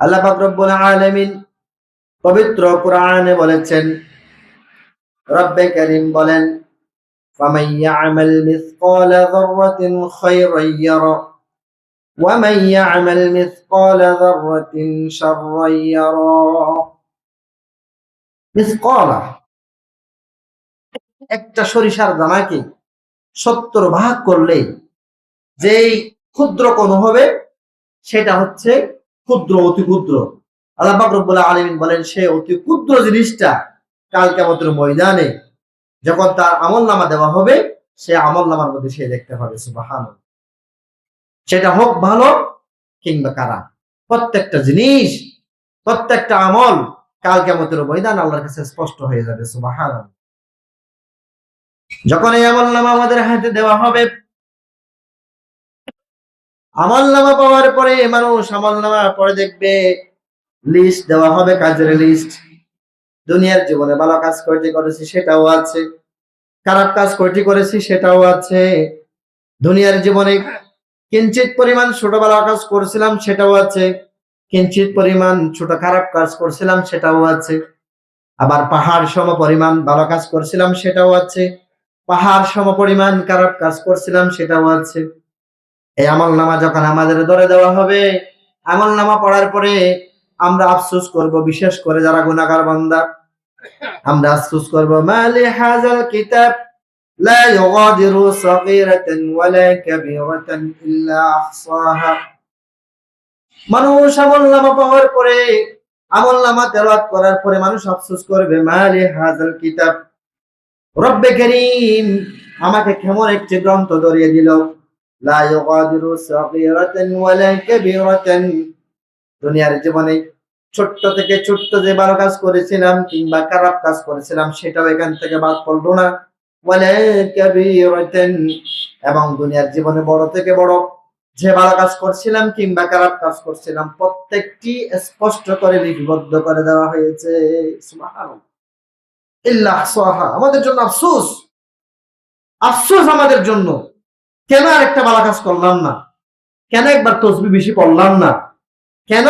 আল্লাহ পাক রব্বুল আলামিন পবিত্র কোরআনে বলেছেন রব্বে করিম বলেন فمن يعمل مثقال ذرة خيرا يره ومن يعمل مثقال ذرة شرا يره مثقال একটা সরিষার দানাকে সত্তর ভাগ করলে যেই ক্ষুদ্র কোন হবে সেটা হচ্ছে ক্ষুদ্র, অতি ক্ষুদ্র। আল্লাহ রব্বুল আলামিন বলেন, সে অতি ক্ষুদ্র জিনিসটা কাল কেমতের ময়দানে যখন তার আমল নামা দেওয়া হবে, সে আমল নামার মধ্যে সে দেখতে পাবে সুবাহান সেটা হোক ভালো কিংবা কারা প্রত্যেকটা জিনিস, প্রত্যেকটা আমল কাল কেমতের ময়দান আল্লাহর কাছে স্পষ্ট হয়ে যাবে সুবাহান যখন এই আমল নামা আমাদের হাতে দেওয়া হবে আমল নামা পাওয়ার পরে মানুষ আমল নামা পরে দেখবে লিস্ট দেওয়া হবে কাজের লিস্ট দুনিয়ার জীবনে ভালো কাজ কয়টি করেছি সেটাও আছে, খারাপ কাজ কয়টি করেছি সেটাও আছে। দুনিয়ার জীবনে কিঞ্চিত পরিমাণ ছোট ভালো কাজ করছিলাম সেটাও আছে, কিঞ্চিত পরিমাণ ছোট খারাপ কাজ করছিলাম সেটাও আছে। আবার পাহাড় সম পরিমাণ ভালো কাজ করছিলাম সেটাও আছে, পাহাড় সম পরিমাণ খারাপ কাজ করছিলাম সেটাও আছে। এই আমল নামা যখন আমাদের ধরে দেওয়া হবে আমল নামা পড়ার পরে আমরা আফসোস করব বিশেষ করে যারা গুনাহগার বান্দা আমরা আফসোস করব মালি হাজাল কিতাব لا يغادر صغيرة ولا كبيرة إلا أحصاها মানুষ আমল নামা পাওয়ার পরে আমল নামা তেলাওয়াত করার পরে মানুষ আফসোস করবে মালি হাজাল কিতাব রব্বে করিম আমাকে কেমন একটি গ্রন্থ ধরিয়ে দিল লা ইউগাদিরু সাগীরাতান ওয়ালা কাবীরাতান। দুনিয়ার জীবনে ছোট্ট থেকে ছোট্ট যে ভালো কাজ করেছিলাম কিংবা খারাপ কাজ করেছিলাম, সেটাও এখান থেকে বাদ পড়ল না। ওয়ালা কাবীরাতান। এবং দুনিয়ার জীবনে বড় থেকে বড় যে ভালো কাজ করছিলাম কিংবা খারাপ কাজ করছিলাম, প্রত্যেকটি স্পষ্ট করে, লিপিবদ্ধ করে দেওয়া হয়েছে। আমাদের জন্য আফসোস। আফসোস আমাদের জন্য। কেন আর একটা ভালো কাজ করলাম না? কেন একবার তসবি বেশি পড়লাম না? কেন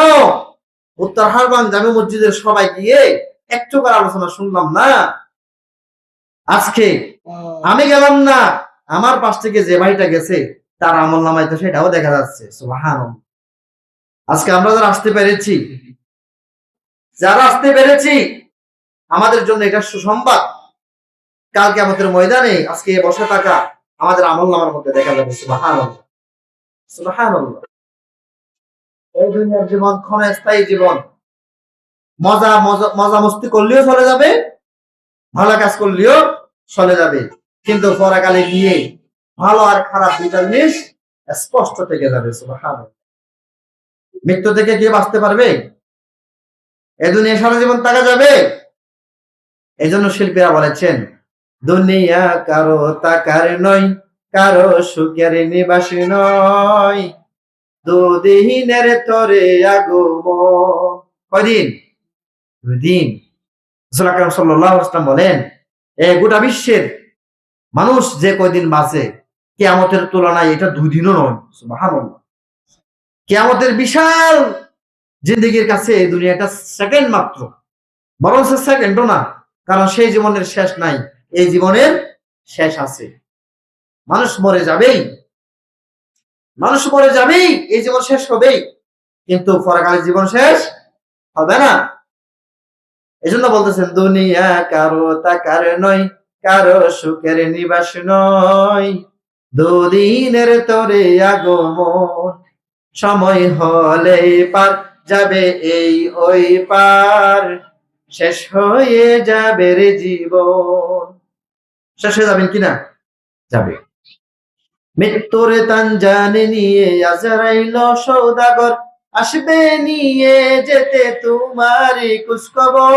উত্তর হারবান জামে মসজিদের সবাই গিয়ে একটু করে আলোচনা শুনলাম না? আজকে আমি গেলাম না আমার পাশ থেকে যে ভাইটা গেছে তার আমল নামাইতে সেটাও দেখা যাচ্ছে আজকে আমরা যারা আসতে পেরেছি যারা আসতে পেরেছি আমাদের জন্য এটা সুসংবাদ। কালকে আমাদের ময়দানে আজকে বসে থাকা আমাদের আমল নামার মধ্যে দেখা যাবে সুবাহান সুবাহান এই জীবন মজা মজা মস্তি করলেও চলে যাবে, ভালো কাজ করলেও চলে যাবে। কিন্তু পরাকালে গিয়ে ভালো আর খারাপ দুইটা জিনিস স্পষ্ট থেকে যাবে সুবহান মৃত্যু থেকে কে বাঁচতে পারবে? এ দুনিয়া সারা জীবন থাকা যাবে। এই জন্য শিল্পীরা বলেছেন দুনিয়া কারও তাকার নয়, কারও সুখের নিবাসী নয়। দুদিনের তরে আগম কয়দিন? দুদিন। রাসূল ওয়াসাল্লাম বলেন, এ গোটা বিশ্বের মানুষ যে কয়দিন বাঁচে, কেয়ামতের তুলনায় এটা দুই দিনও নয় কেয়ামতের বিশাল জিন্দগির কাছে দুনিয়াটা সেকেন্ড মাত্র। বরং সেকেন্ডও না, কারণ সেই জীবনের শেষ নাই। এই জীবনের শেষ আছে। মানুষ মরে যাবেই। মানুষ মরে যাবেই, এই জীবন শেষ হবেই। কিন্তু পরকালের জীবন শেষ হবে না। এই জন্য বলতেছেন, দুনিয়া কারও তাকার নয়, কারও সুখের নিবাস নয়। দুদিনের তরে আগমন সময় হলে পার যাবে এই ওই পার। শেষ হয়ে যাবে রে জীবন। শেষ যাবেন কিনা? যাবে। মৃত্যুর তান জানে নিয়ে আজরাইল সৌদাগর, আসবে নিয়ে যেতে তোমার কুচকবর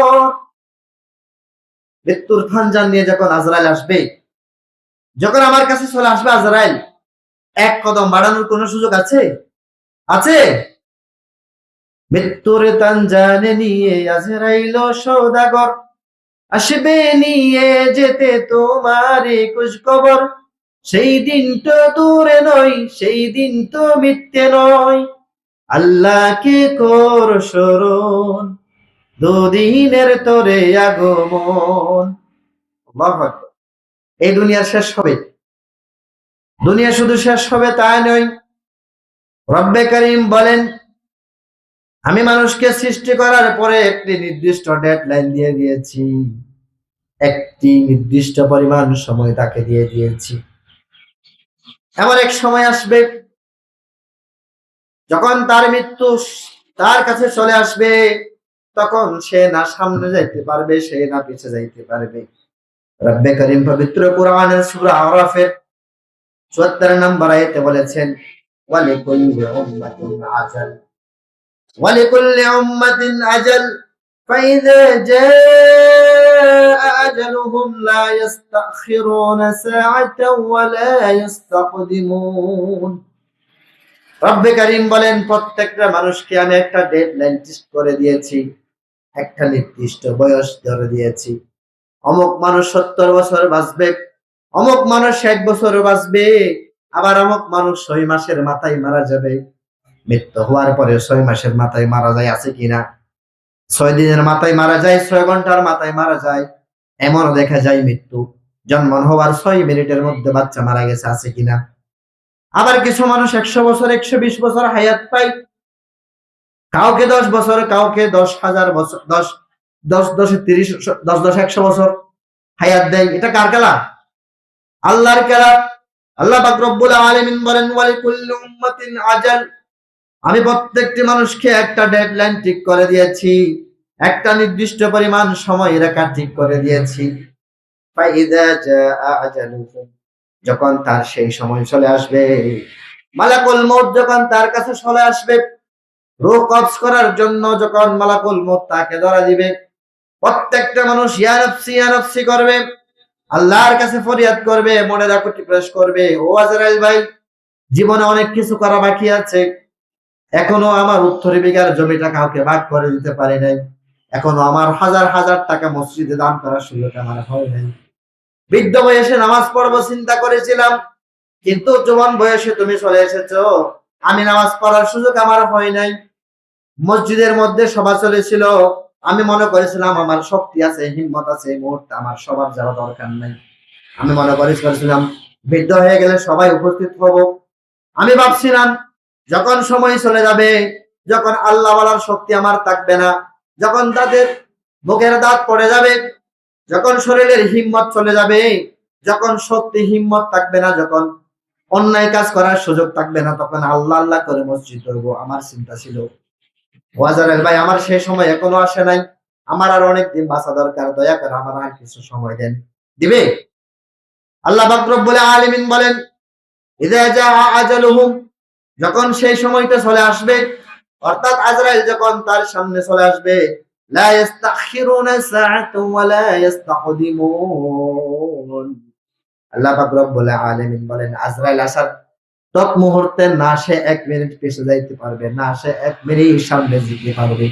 মৃত্যুর থানজান নিয়ে যখন আজরাইল আসবে, যখন আমার কাছে চলে আসবে আজরাইল, এক কদম বাড়ানোর কোন সুযোগ আছে? আছে? মৃত্যুর তানজানে নিয়ে আজরাইল সৌদাগর আসবে নিয়ে যেতে তোমার কুচ কবর। সেই দিন তো দূরে নয়, সেই দিন তো মিথ্যে নয়। আল্লাহকে কর স্মরণ, দুদিনের তোরে আগমন। এই দুনিয়া শেষ হবে। দুনিয়া শুধু শেষ হবে তাই নয়। রব্বে করিম বলেন আমি মানুষকে সৃষ্টি করার পরে একটি নির্দিষ্ট ডেডলাইন দিয়ে দিয়েছি। একটি নির্দিষ্ট পরিমাণ সময় তাকে দিয়ে দিয়েছি। এমন এক সময় আসবে যখন তার মৃত্যু তার কাছে চলে আসবে, তখন সে না সামনে যাইতে পারবে, সে না পিছে যাইতে পারবে। রব্বে করিম পবিত্র কোরআনের সূরা আরাফের 74 নম্বর আয়াতে বলেছেন, ওয়ালিকুল্লি উম্মাতিন আজাল ওয়ালিকুল্লি উম্মাতিন আজাল فإذا جاء أجلهم لا يستأخرون ساعة ولا يستقدمون রব্বে করিম বলেন প্রত্যেকটা মানুষকে আমি একটা ডেডলাইন ঠিক করে দিয়েছি একটা নির্দিষ্ট বয়স ধরে দিয়েছি অমুক মানুষ সত্তর বছর বাঁচবে অমুক মানুষ ষাট বছর বাঁচবে আবার অমুক মানুষ ছয় মাসের মাথায় মারা যাবে মৃত্যু হওয়ার পরে ছয় মাসের মাথায় মারা যায়, আছে কিনা ছয় দিনের মাথায় মারা যায়, ছয় ঘণ্টার মাথায় মারা যায় এমন দেখা যায় মৃত্যু। জন্ম হওয়ার ছয় মিনিটের মধ্যে বাচ্চা মারা গেছে, আছে কিনা আবার কিছু মানুষ একশো বছর, একশো বিশ বছর হায়াত পায়। কাউকে দশ বছর, কাউকে দশ হাজার বছর, দশ দশ, দশে, তিরিশ, দশ দশ, একশো বছর হায়াত দেয়। এটা কার খেলা? আল্লাহর খেলা। আল্লাহ পাক রব্বুল আলামিন বলেন, ওয়ালিকুল্লি উম্মাতিন আজাল। আমি প্রত্যেকটি মানুষকে একটা ডেডলাইন ঠিক করে দিয়েছি, একটা নির্দিষ্ট পরিমাণ সময় রেখা ঠিক করে দিয়েছি। যখন তার সেই সময় চলে আসবে। মালাকুল মউত যখন তার কাছে চলে আসবে, রূহ কবজ করার জন্য যখন মালাকুল মউত তাকে ধরা দিবে, প্রত্যেকটা মানুষ ইয়া নফসি ইয়া নফসি করবে, আল্লাহর কাছে ফরিয়াদ করবে, মনে রাখটি প্রবেশ করবে। ও আজরাইল ভাই, জীবনে অনেক কিছু করা বাকি আছে। এখনও আমার উত্তর বিঘার জমিটা কাউকে ভাগ করে দিতে পারি নাই। এখনও আমার হাজার হাজার টাকা মসজিদে দান করার সুযোগ আমার হয় নাই। বৃদ্ধ বয়সে নামাজ পড়ব চিন্তা করেছিলাম, কিন্তু জোয়ান বয়সে তুমি চলে এসেছ, আমি নামাজ পড়ার সুযোগ আমার হয় নাই। মসজিদের মধ্যে সভা চলেছিল, আমি মনে করেছিলাম আমার শক্তি আছে, হিম্মত আছে মুহূর্তে আমার সবার যাওয়া দরকার নাই। আমি মনে করেছিলাম, বৃদ্ধ হয়ে গেলে সবাই উপস্থিত হব। আমি ভাবছিলাম যখন সময় চলে যাবে, যখন আল্লাহ বলার শক্তি আমার থাকবে না, যখন তাদের বুকের দাঁত পড়ে যাবে, যখন শরীরের হিম্মত চলে যাবে, যখন শক্তি হিম্মত থাকবে না, যখন অন্যায় কাজ করার সুযোগ থাকবে না, তখন আল্লাহ আল্লাহ করে মসজিদ করব আমার চিন্তা ছিল। ভাই, আমার সেই সময় এখনও আসে নাই। আমার আর অনেক দিন বাঁচা দরকার, দয়া করে আমার আর কিছু সময় দেন। দিবে? আল্লাহ বাকরব বলে আলিমিন বলেন যখন সেই সময়টা চলে আসবে, অর্থাৎ আজরাইল যখন তার সামনে চলে আসবে আল্লাহ রব্বুল আলামিন বলেন, আজরাইল তৎ মুহূর্তে না সে এক মিনিট যাইতে পারবে, না সে এক মিনিট সামনে পারবে।